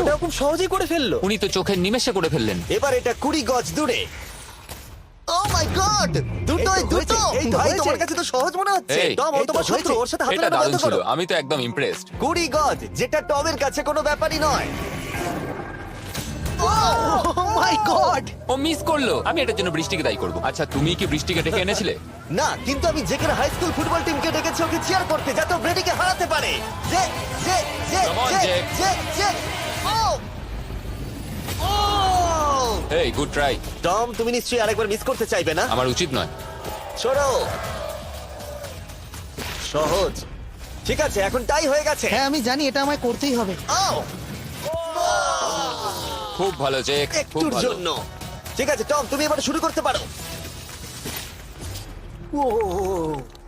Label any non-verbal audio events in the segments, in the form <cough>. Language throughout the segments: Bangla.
ওটা খুব সহজেই করে ফেলল। উনি তো চোখের নিমেষে করে ফেললেন। এবার এটা কুড়ি গজ দূরে। ও মাই গড দুটোই দুটো! এই তো ভাই তোমার কাছে তো সহজ মনে হচ্ছে। এই, টম ও এই তো তোমার শত্রু হয়েছে। ওর সাথে হাত এটা দারুণ ছিল করো। আমি তো একদম ইমপ্রেসড কুড়ি গজ যেটা টমের কাছে কোনো ব্যাপারই নয়। ও মাই গড ও মিস করল। আমি এটার জন্য বৃষ্টিকে দায়ী করব। আচ্ছা তুমি কি বৃষ্টিকে ডেকে এনেছিলে? <laughs> না কিন্তু আমি জেকের হাই স্কুল ফুটবল টিমকে ডেকেছি ওকে চিয়ার করতে যাতে ও ব্রেডিকে হারাতে পারে। Come on, Jake. ও ও এই গুড ট্রাই টম তুমি নিশ্চয়ই আরেকবার মিস করতে চাইবে না? আমার উচিত নয়। ছোড়ো সহজ। ঠিক আছে এখন তাই হয়ে গেছে। হ্যাঁ আমি জানি এটা আমায় করতেই হবে। ও খুব ভালো জেক খুব একটুর ভালো। জন্য। ঠিক আছে টম তুমি এবার শুরু করতে পারো। ও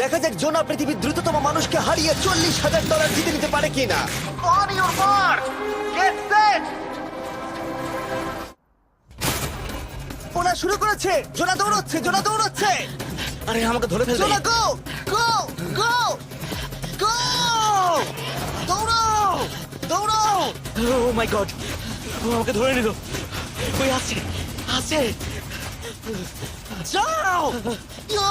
দেখা যাক জোনা পৃথিবীর দ্রুততম মানুষকে হারিয়ে চল্লিশ হাজার ডলার জিতে নিতে পারে কিনা। ওরা শুরু করেছে। জোনা দৌড়চ্ছে জোনা দৌড়চ্ছে। আরে আমাকে ধরে ফেলবে। জোনা গো গো গো গো দৌড়াও দৌড়াও ও মাই গড ও আমাকে ধরে নিল। ওই আসছে আসছে। যাও! ইয়ো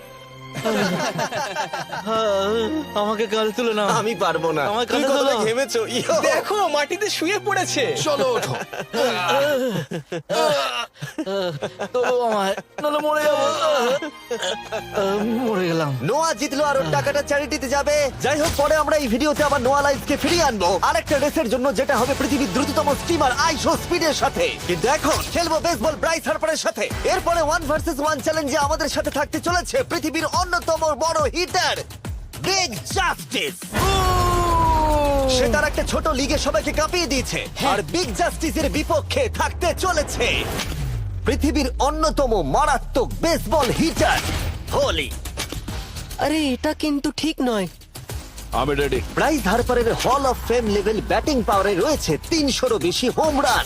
আমাকে কাল তুলে না আমি পারব না। আমার তুমি কাঁধে কতটা তোলো। ঘেমেছো? দেখো মাটিতে শুয়ে পড়েছে। চলো ওঠো। তোলো আমায় নাহলে মরে যাব। মরে গেলাম। নোয়া জিতলো আর ওর টাকাটা চ্যারিটিতে যাবে। যাই হোক পরে আমরা এই ভিডিওতে আবার নোয়া লাইফকে ফিরিয়ে আনব। আরেকটা রেসের জন্য যেটা হবে পৃথিবীর দ্রুততম স্টিমার আইশো স্পিডের সাথে। কিন্তু এখন খেলব বেসবল ব্রাইস হার্পারের সাথে। এরপরে ওয়ান ভার্সেস ওয়ান চ্যালেঞ্জে আমাদের সাথে থাকতে চলেছে পৃথিবীর অন্যতম বড় হিটার বিগ জাস্টিস সে তার একটা ছোট লিগে সবাইকে কাঁপিয়ে দিয়েছে আর বিগ জাস্টিসের বিপক্ষে থাকতে চলেছে। পৃথিবীর অন্যতম মারাত্মক বেসবল হিটার হোলি আরে এটা কিন্তু ঠিক নয়। আমি ready Bryce হার্পারের hall of fame level batting পাওয়ারে রয়েছে তিনশোরও বেশি হোম রান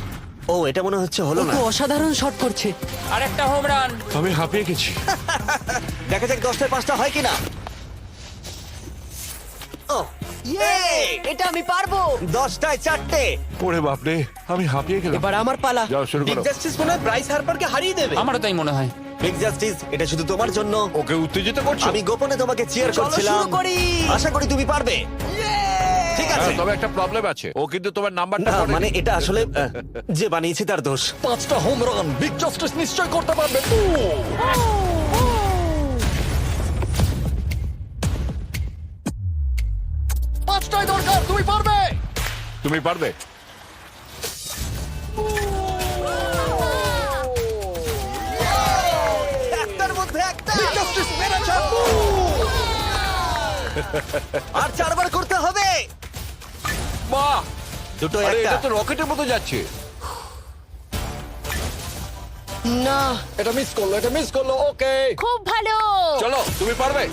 ও এটা মনে হচ্ছে হলো না। অসাধারণ শট করছে। আর একটা হোম রান আমি হাঁপিয়ে গেছি। <laughs> দেখা যাক দশটায় পাঁচটা হয় কিনা। ও ইয়ে এটা আমি পারব। দশটায় চারটে। ওরে বাপরে আমি হাঁপিয়ে গেলাম। এবার আমার পালা। যাও শুরু বিগ করো। জাস্টিস মনে হয় ব্রাইস হারপারকে হারিয়ে দেবে। আমারও তাই মনে হয়। বিগ জাস্টিস এটা শুধু তোমার জন্য। ওকে উত্তেজিত করছ? আমি গোপনে তোমাকে চিয়ার চলো করছিলাম। শুরু করি। আশা করি তুমি পারবে। ঠিক আছে। হ্যাঁ, তবে একটা প্রবলেম আছে। ও কিন্তু তোমার নাম্বারটা না মানে এটা আসলে আহ, যে বানিয়েছে তার দোষ। পাঁচটা হোম রান বিগ জাস্টিস নিশ্চয় করতে পারবে। পাঁচটাই দরকার তুমি পারবে! তুমি পারবে? একটার মধ্যে একটা। আর চারবার করতে হবে। বাহ দুটো আরে একটা। এটা তো রকেটের মতো যাচ্ছে। না। এটা মিস করল এটা মিস করল ওকে। খুব ভালো। চলো তুমি পারবে।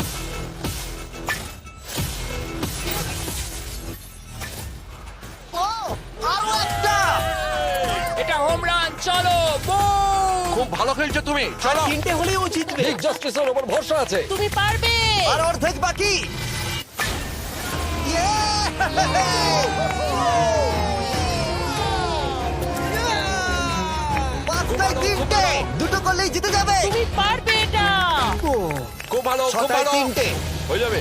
ও, এটা হোম রান চলো খুব ভালো খেলছো তুমি চলো। তিনটে হলেই ও জিতবে। বিগ জাস্টিসের উপর ভরসা আছে। তুমি পারবে। আর অর্ধেক বাকি! পাঁচটায় তিনটে। দুটো করলেই জিতে যাবে। তুমি পারবে এটা। খুব ভালো খুব ছটায় ভালো। তিনটে। হয়ে যাবে।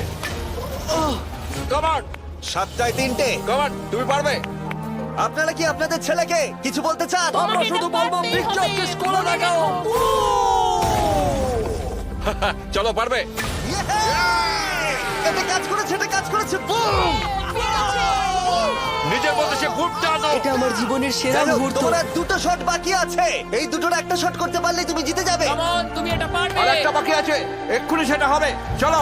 কমান সাতটায় তিনটে। কমান তুমি পারবে। আপনারা কি আপনাদের ছেলেকে কিছু বলতে চান? আমরা শুধু বলব জাস্টিস করে দেখাও চলো পারবে। Yeah! এটা কাজ করেছে এটা কাজ করেছে। বুম নিজের মধ্যে সে খুব টানো এটা আমার জীবনের সেরা যাই হোক, মুহূর্ত। তোমার আর দুটো শট বাকি আছে। এই দুটোর একটা শট করতে পারলে তুমি জিতে যাবে। Come তুমি এটা পারবে। আর একটা বাকি আছে। এক্ষুনি সেটা হবে। চলো।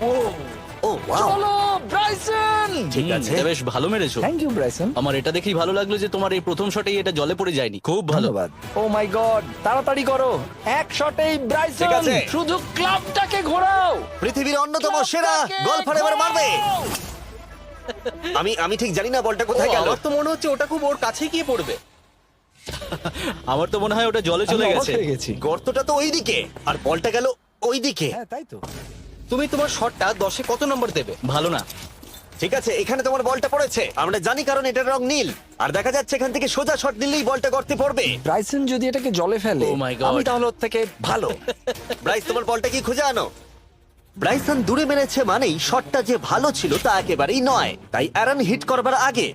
ও ও ওয়াও চলো ব্রাইসন! ঠিক আছে। বেশ ভালো মেরেছো। Thank you Bryson. আমার এটা দেখেই ভালো লাগল যে তোমার এই প্রথম শটেই এটা জলে পড়ে যায়নি। খুব ভালো। ধন্যবাদ। ও মাই গড তাড়াতাড়ি করো। এক শটেই ঠিক ব্রাইসন আছে। শুধু ক্লাবটাকে ঘোরাও। পৃথিবীর অন্যতম সেরা গলফার এবার মারবে। আমি আমি ঠিক জানি না বলটা কোথায় গেল। আমার তো মনে হচ্ছে ওটা খুব ওর কাছে গিয়ে পড়বে। <laughs> আমার তো মনে হয় ওটা জলে চলে আমি অবাক গেছে। হয়ে গেছি। গর্তটা তো ওইদিকে আর বলটা গেল ওইদিকে। হ্যাঁ তাই তো। তুমি তোমার শটটা দশে কত নম্বর দেবে? ভালো না। ঠিক আছে এখানে তোমার বলটা পড়েছে। আমরা জানি কারণ এটার রং নীল। আর দেখা যাচ্ছে এখান থেকে সোজা শট নিলেই বলটা গর্তে পড়বে। ব্রাইসন যদি এটাকে জলে ফেলে Oh my God. আমি তাহলে ওর থেকে ভালো। <laughs> ব্রাইস তোমার বলটা কি খুঁজে আনো? ব্রাইসন দূরে মেরেছে মানেই শটটা যে ভালো ছিল তা একেবারেই নয়। তাই অ্যারন হিট করবার আগে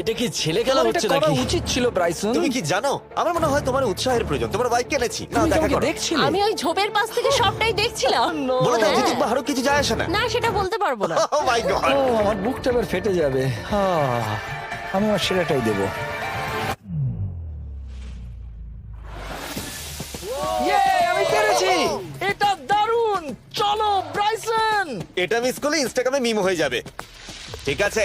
এটা কি ছেলে খেলা হচ্ছে করা নাকি? উচিত ছিল ব্রাইসন। তুমি কি জানো? আমার মনে হয় তোমার উৎসাহের প্রয়োজন। তোমার বাইক কিনেছি না দেখা করো। দেখছিলে। আমি ওই ঝোপের পাশ থেকে সবটাই দেখছিলাম। বলে দাও। জিতুক বা হারুক কিছু যায় আসে না। না সেটা বলতে পারব না। ও মাই গড ও আমার বুকটা এবার ফেটে যাবে। আমি আমার সেরাটাই দেবো। আমি পেরেছি এটা দারুণ। চলো ব্রাইসন। এটা মিস করলে ইনস্টাগ্রামে মিম হয়ে যাবে। ঠিক আছে।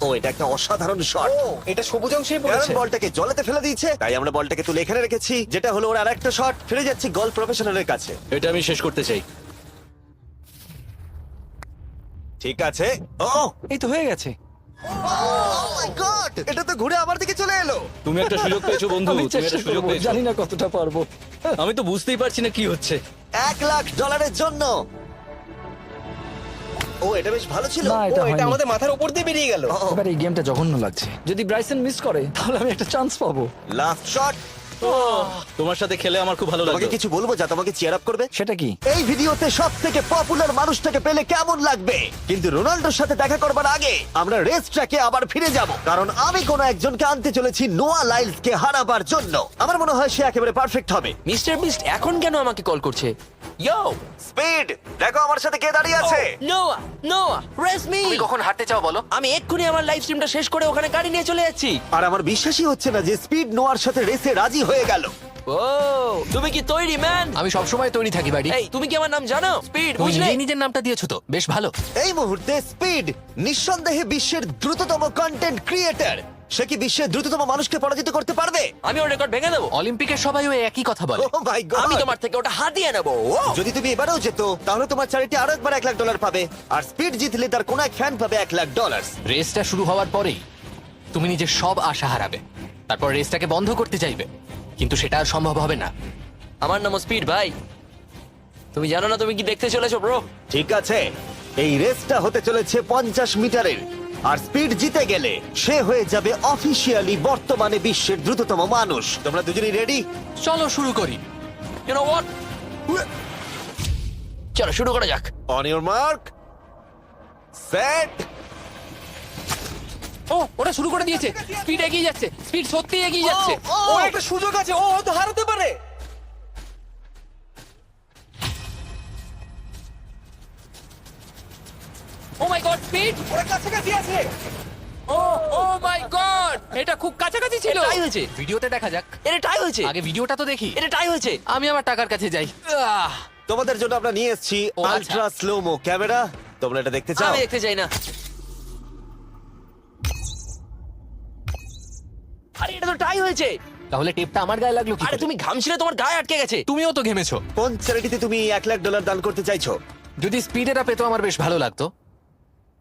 ও এটা একটা অসাধারণ শট এটা সবুজ অংশেই পড়েছে। বলটাকে জলেতে ফেলে দিয়েছে তাই আমরা বলটাকে তুলে এখানে রেখেছি যেটা হলো ওর আরেকটা শট ফিরে যাচ্ছি গল প্রফেশনালের কাছে। এটা আমি শেষ করতে চাই। ঠিক আছে। ও! এই তো হয়ে গেছে। এটা তো ঘুরে আমার দিকে চলে এলো। তুমি একটা সুযোগ পেয়েছ <laughs> বন্ধু। আমি তুমি চেষ্টা একটা সুযোগ করব পেয়েছ। জানি না কতটা পারব। আমি তো বুঝতেই পারছি না কি হচ্ছে। এক লাখ ডলারের জন্য। ও এটা বেশ ভালো ছিল। না ও এটা এটা হয়নি। আমাদের মাথার উপর দিয়ে বেরিয়ে গেল। এবার এই গেমটা জঘন্য লাগছে। যদি ব্রাইসন মিস করে তাহলে আমি একটা চান্স পাবো। লাস্ট শট তোমার সাথে খেলে আমার খুব ভালো তোমাকে কিছু বলব যা তোমাকে চিয়ার আপ করবে? সেটা কি? এই ভিডিওতে সব থেকে পপুলার মানুষটাকে পেলে কেমন লাগবে? কিন্তু রোনাল্ডোর সাথে দেখা করবার আগে আমরা রেস ট্র্যাকে আবার ফিরে যাব। কারণ আমি কোনো একজনকে আনতে চলেছি নোয়া লাইলস কে হারাবার জন্য। আমার মনে হয় সে একেবারে পারফেক্ট হবে। মিস্টার বিস্ট এখন কেন আমাকে কল করছে? ইয়ো স্পিড দেখো আমার সাথে কে দাঁড়িয়ে আছে। নোয়া নোয়া রেস মি তুমি কখন হাঁটতে চাও বলো? আমি এক্ষুনি আমার লাইভ স্ট্রিমটা শেষ করে ওখানে গাড়ি নিয়ে চলে যাচ্ছি। আর আমার বিশ্বাসই হচ্ছে না যে স্পিড নোয়ার সাথে রেসে রাজি হয়ে গেল। ও তুমি কি তৈরি ম্যান? আমি সবসময় তৈরি থাকি বাড়ি। এই তুমি কি আমার নাম জানো? স্পিড তুমি বুঝলে? নিজেই নিজের নামটা দিয়েছ তো বেশ ভালো। এই মুহূর্তে স্পিড নিঃসন্দেহে বিশ্বের দ্রুততম কন্টেন্ট ক্রিয়েটার সে কি বিশ্বের দ্রুততম মানুষকে পরাজিত করতে পারবে? আমি ওর রেকর্ড ভেঙে দেবো। অলিম্পিকের সবাই ওই একই কথা বলে। ও মাই গড আমি তোমার থেকে ওটা হাতিয়ে নেব ও। যদি তুমি এবারেও যেত তাহলে তোমার চ্যারিটি আরও একবার এক লাখ ডলার পাবে। আর স্পিড জিতলে তার কোন এক ফ্যান পাবে এক লাখ ডলার রেসটা শুরু হওয়ার পরেই তুমি নিজের সব আশা হারাবে। তারপর রেসটাকে বন্ধ করতে চাইবে। কিন্তু সেটা আর সম্ভব হবে না। আমার নাম স্পিড ভাই। তুমি জানো না তুমি কি দেখতে চলেছো ব্রো? ঠিক আছে। এই রেসটা হতে চলেছে পঞ্চাশ মিটারের। আর স্পিড জিতে গেলে সে হয়ে যাবে অফিসিয়ালি বর্তমানে বিশ্বের দ্রুততম মানুষ। তোমরা দুজনেই রেডি? চলো শুরু করি। ইউ নো হোয়াট চলো শুরু করা যাক। অন ইউর মার্ক সেট ও ওটা শুরু করে দিয়েছে। স্পিড এগিয়ে যাচ্ছে স্পিড সত্যি এগিয়ে যাচ্ছে। ও একটা সুযোগ আছে ও হয়তো হারাতে পারে। ও মাই গড স্পিড ওরা কাছাকাছি আছে। ও ও মাই গড এটা খুব কাছাকাছি ছিল। টাই হয়েছে। ভিডিওতে দেখা যাক। এটা টাই হয়েছে। আগে ভিডিওটা তো দেখি। এটা টাই হয়েছে। আমি আমার টাকার কাছে যাই। আহ, তোমাদের জন্য আমরা নিয়ে এসেছি ও। Ultra slomo camera. তোমরা এটা দেখতে চাও? আমি দেখতে চাই না। আরে এটা তো টাই হয়েছে। তাহলে টেপটা আমার গায়ে লাগল কি আরে করে? তুমি ঘামছিলে তোমার গায়ে আটকে গেছে। তুমিও তো ঘেমেছো। কোন চ্যারিটিতে তুমি এক লাখ ডলার দান করতে চাইছো? যদি স্পিড এটা পেতো আমার বেশ ভালো লাগতো।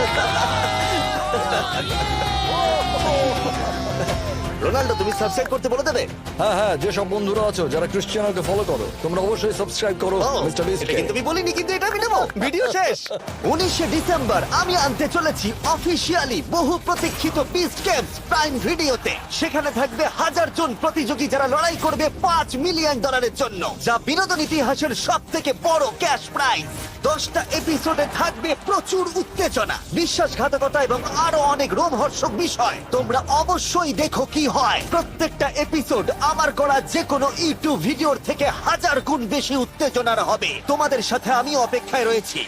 Oh, yeah. রোনাল্ডো তুমি সাবস্ক্রাইব করতে বলে দেবে? হ্যাঁ হ্যাঁ যেসব বন্ধুরা আছো যারা ক্রিশ্চিয়ানোকে ফলো করো তোমরা অবশ্যই সাবস্ক্রাইব করো ও, মিস্টার এটা কিন্তু আমি বলিনি কিন্তু এটা আমি নেব। ভিডিও <laughs> শেষ। উনিশে ডিসেম্বর আমি আনতে চলেছি অফিসিয়ালি বহু প্রতীক্ষিত বিস্ট গেমস প্রাইম ভিডিওতে সেখানে থাকবে হাজার জন প্রতিযোগী যারা লড়াই করবে পাঁচ মিলিয়ন ডলারের জন্য যা বিনোদন ইতিহাসের সব থেকে বড় ক্যাশ প্রাইজ দশটা এপিসোডে থাকবে প্রচুর উত্তেজনা বিশ্বাসঘাতকতা এবং আরও অনেক রোমহর্ষক বিষয়। তোমরা অবশ্যই দেখো কি হয়। প্রত্যেকটা এপিসোড আমার করা যে কোনো ইউটিউব ভিডিওর থেকে হাজার গুণ বেশি উত্তেজনার হবে। তোমাদের সাথে আমি অপেক্ষায় রয়েছি।